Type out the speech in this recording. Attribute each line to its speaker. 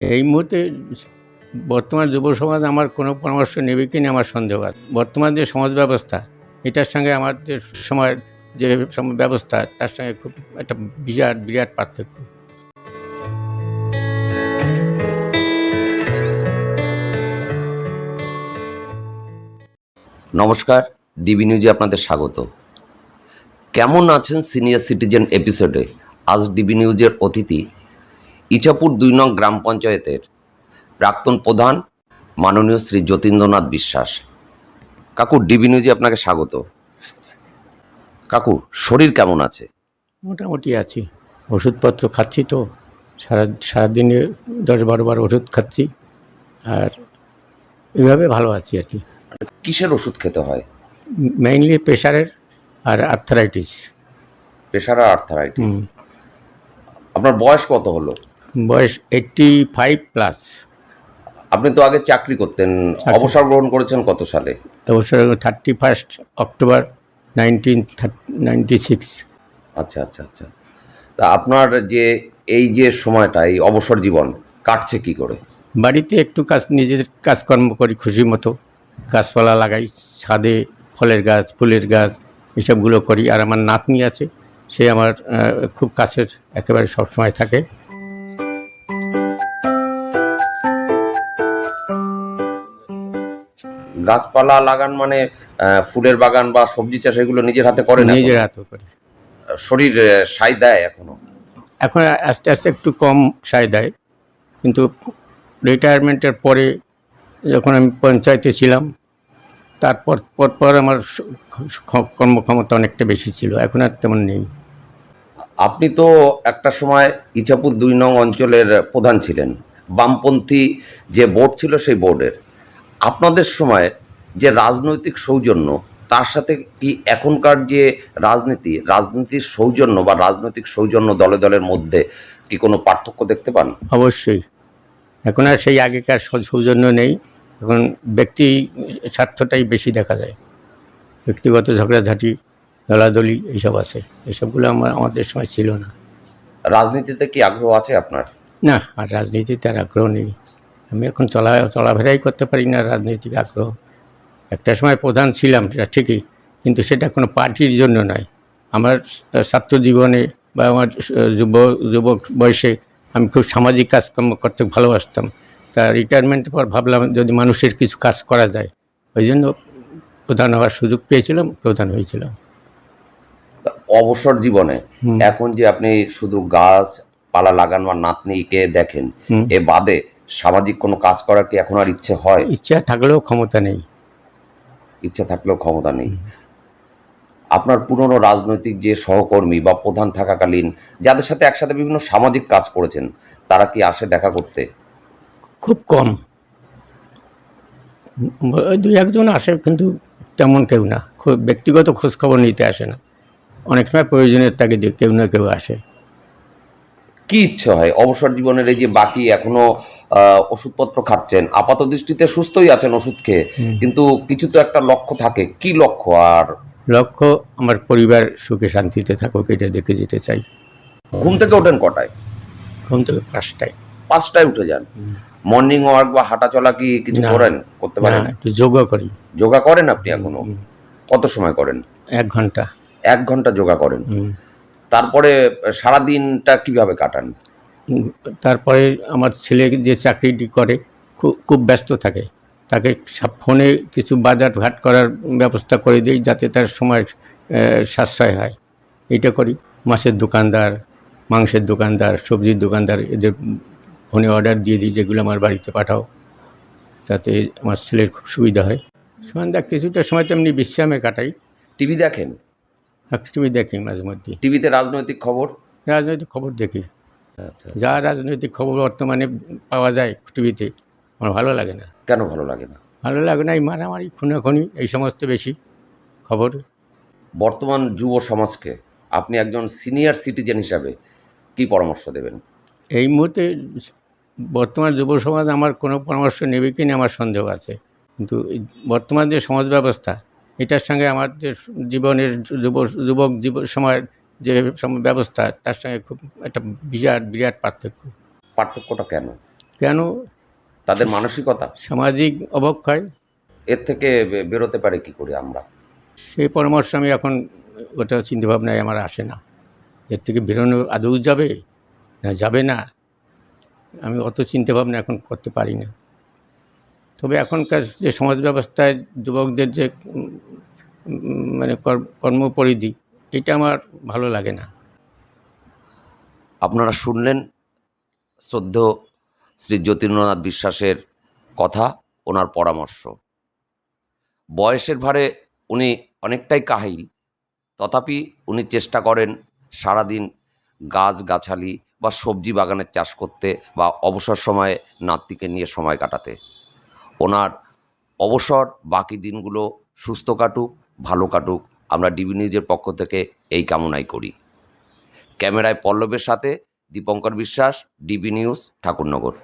Speaker 1: এই মুহূর্তে বর্তমান যুব সমাজ আমার কোনো পরামর্শ নেবে কি না আমার সন্দেহ আছে। বর্তমান যে সমাজ ব্যবস্থা, এটার সঙ্গে আমার যে সময়ের যে ব্যবস্থা, তার সঙ্গে খুব একটা বিরাট বিরাট পার্থক্য।
Speaker 2: নমস্কার, ডিবি নিউজে আপনাদের স্বাগত। কেমন আছেন সিনিয়র সিটিজেন এপিসোডে? আজ ডিবি নিউজের অতিথি ইছাপুর দুই নং গ্রাম পঞ্চায়েতের প্রাক্তন প্রধান মাননীয় শ্রী যতীন্দ্রনাথ বিশ্বাস। কাকু ডিবি নিউজে আপনাকে স্বাগত। কাকু শরীর কেমন আছে?
Speaker 1: মোটামুটি আছি। ওষুধপত্র খাচ্ছি তো। সারা সারাদিনে দশ বারো বার ওষুধ খাচ্ছি। আর এভাবে ভালো আছি আর কি।
Speaker 2: কিসের ওষুধ খেতে হয়?
Speaker 1: মেইনলি প্রেশারের আর আর্থারাইটিস
Speaker 2: প্রেশার আর আর্থারাইটিস আপনার বয়স কত হলো?
Speaker 1: বয়স এইটটি ফাইভ প্লাস
Speaker 2: আপনি তো আগে চাকরি করতেন অবসর গ্রহণ করেছেন কত সালে?
Speaker 1: অবসর thirty first October nineteen ninety six
Speaker 2: আচ্ছা আচ্ছা আচ্ছা। তা আপনার যে এই যে সময়টা এই অবসর জীবন কাটছে কি করে?
Speaker 1: বাড়িতে একটু কাজ নিজের কাজকর্ম করি খুশি মতো। গাছপালা লাগাই ছাদে ফলের গাছ ফুলের গাছ এসবগুলো করি। আর আমার নাতনি আছে সে আমার খুব কাছের একেবারে সবসময় থাকে।
Speaker 2: গাছপালা লাগান মানে ফুলের বাগান বা সবজি চাষ এগুলো নিজের হাতে করে এখন?
Speaker 1: নিজের হাতে করে।
Speaker 2: শরীর সাই দেয় এখনও?
Speaker 1: এখন আস্তে আস্তে একটু কম সায় দেয় কিন্তু রিটায়ারমেন্টের পরে যখন আমি পঞ্চায়েতে ছিলাম তারপর পর পর আমার কর্মক্ষমতা অনেকটা বেশি ছিল এখন আর তেমন নেই।
Speaker 2: আপনি তো একটা সময় ইছাপুর দুই নং অঞ্চলের প্রধান ছিলেন বামপন্থী যে বোর্ড ছিল সেই বোর্ডের। আপনাদের সময় যে রাজনৈতিক সৌজন্য তার সাথে কি এখনকার যে রাজনীতি রাজনীতির সৌজন্য বা রাজনৈতিক সৌজন্য দলে দলের মধ্যে কি কোনো পার্থক্য দেখতে পান?
Speaker 1: অবশ্যই। এখন আর সেই আগেকার সৌজন্য নেই। এখন ব্যক্তি স্বার্থটাই বেশি দেখা যায়। ব্যক্তিগত ঝগড়াঝাঁটি দলাদলি এইসব আছে। এসবগুলো আমার আমাদের সময় ছিল না।
Speaker 2: রাজনীতিতে কি আগ্রহ আছে আপনার?
Speaker 1: না আর রাজনীতিতে আর আগ্রহ নেই। আমি এখন চলা চলাফেরাই করতে পারি না রাজনৈতিক আগ্রহ। একটা সময় প্রধান ছিলাম সেটা ঠিকই কিন্তু সেটা কোনো পার্টির জন্য নয়। আমার ছাত্র জীবনে বা আমার যুব যুবক বয়সে আমি খুব সামাজিক কাজকর্ম করতে ভালোবাসতাম। তা রিটায়ারমেন্টের পর ভাবলাম যদি মানুষের কিছু কাজ করা যায় ওই জন্য প্রধান হওয়ার সুযোগ পেয়েছিলাম প্রধান হয়েছিলাম।
Speaker 2: অবসর জীবনে এখন যে আপনি শুধু গাছ পালা লাগান বা নাতনিকে দেখেন এ বাদে সামাজিক কোনো কাজ করার কি এখন আর ইচ্ছে হয়?
Speaker 1: ইচ্ছা থাকলেও ক্ষমতা নেই।
Speaker 2: ইচ্ছা থাকলেও ক্ষমতা নেই। আপনার পুরনো রাজনৈতিক যে সহকর্মী বা প্রধান থাকাকালীন যাদের সাথে একসাথে বিভিন্ন সামাজিক কাজ করেছেন তারা কি আসে দেখা করতে?
Speaker 1: খুব কম। দুই একজন আসে কিন্তু তেমন কেউ না। খুব ব্যক্তিগত খোঁজখবর নিতে আসে না। অনেক সময় প্রয়োজনের তাগিদে কেউ না কেউ আসে।
Speaker 2: কি ইচ্ছে হয়? অবসর জীবনের এই যে বাকি এখনও ওষুধপত্র খাচ্ছেন আপাত দৃষ্টিতে সুস্থই আছেন ওষুধ খেয়ে কিন্তু কিছু তো একটা লক্ষ্য থাকে। কি লক্ষ্য আর?
Speaker 1: লক্ষ্য আমার পরিবার সুখে শান্তিতে থাকুক এটা দেখে যেতে চাই।
Speaker 2: ঘুম থেকে ওঠেন কটায়?
Speaker 1: ঘুম থেকে পাঁচটায়।
Speaker 2: পাঁচটায় উঠে যান। মর্নিং ওয়াক বা হাঁটা চলা কি কিছু। করেন? করতে পারেন?
Speaker 1: একটু যোগা করি।
Speaker 2: যোগা করেন আপনি
Speaker 1: এখনও?
Speaker 2: কত সময় করেন?
Speaker 1: এক ঘণ্টা।
Speaker 2: এক ঘণ্টা যোগা করেন। তারপরে সারা দিনটা কীভাবে কাটান?
Speaker 1: তারপরে আমার ছেলে যে চাকরিটি করে খুব খুব ব্যস্ত থাকে। তাকে ফোনে কিছু বাজার ঘাট করার ব্যবস্থা করে দিই যাতে তার সময় সাশ্রয় হয়। এইটা করি। মাছের দোকানদার মাংসের দোকানদার সবজির দোকানদার এদের ফোনে অর্ডার দিয়ে দিই যেগুলো আমার বাড়িতে পাঠাও। তাতে আমার ছেলের খুব সুবিধা হয়। সন্ধ্যা কিছুটা সময় তো এমনি বিশ্রামে কাটাই।
Speaker 2: টিভি দেখেন?
Speaker 1: টিভি দেখি মাঝে মধ্যে।
Speaker 2: টিভিতে রাজনৈতিক খবর?
Speaker 1: রাজনৈতিক খবর দেখি। যা রাজনৈতিক খবর বর্তমানে পাওয়া যায় টিভিতে আমার ভালো লাগে না।
Speaker 2: কেন ভালো লাগে না?
Speaker 1: ভালো লাগে না এই মারামারি খুনাখুনি এই সমস্ত বেশি খবর।
Speaker 2: বর্তমান যুব সমাজকে আপনি একজন সিনিয়র সিটিজেন হিসাবে কি পরামর্শ দেবেন?
Speaker 1: এই মুহূর্তে বর্তমান যুব সমাজ আমার কোনো পরামর্শ নেবে কি না আমার সন্দেহ আছে। কিন্তু বর্তমান যে সমাজ ব্যবস্থা এটার সঙ্গে আমার যে জীবনের যুব যুবক জীব সময়ের যে ব্যবস্থা তার সঙ্গে খুব একটা বিরাট বিরাট পার্থক্য।
Speaker 2: পার্থক্যটা কেন?
Speaker 1: কেন?
Speaker 2: তাদের মানসিকতা?
Speaker 1: সামাজিক অবক্ষয়।
Speaker 2: এর থেকে বেরোতে পারে কি করে আমরা?
Speaker 1: সেই পরামর্শ আমি এখন ওটা চিন্তাভাবনায় আমার আসে না। এর থেকে বেরোনো আদৌ যাবে না যাবে না আমি অত চিন্তাভাবনা এখন করতে পারি না। তবে এখনকার যে সমাজ ব্যবস্থায় যুবকদের যে মানে কর- কর্মপরিধি, এটা আমার ভালো লাগে না।
Speaker 2: আপনারা শুনলেন শ্রদ্ধ শ্রী জ্যোতির্নাথ বিশ্বাসের কথা, ওনার পরামর্শ। বয়সের ভারে উনি অনেকটাই কাহিল, তথাপি উনি চেষ্টা করেন সারাদিন গাছ গাছালি বা সবজি বাগানের চাষ করতে বা অবসর সময়ে নাতিকে নিয়ে সময় কাটাতে। ওনার অবসর, বাকি দিনগুলো সুস্থ কাটুক, ভালো কাটুক। আমরা ডিবি নিউজের পক্ষ থেকে এই কামনাই করি। ক্যামেরায় পল্লবের সাথে দীপঙ্কর বিশ্বাস, ডিবি নিউজ, ঠাকুরনগর।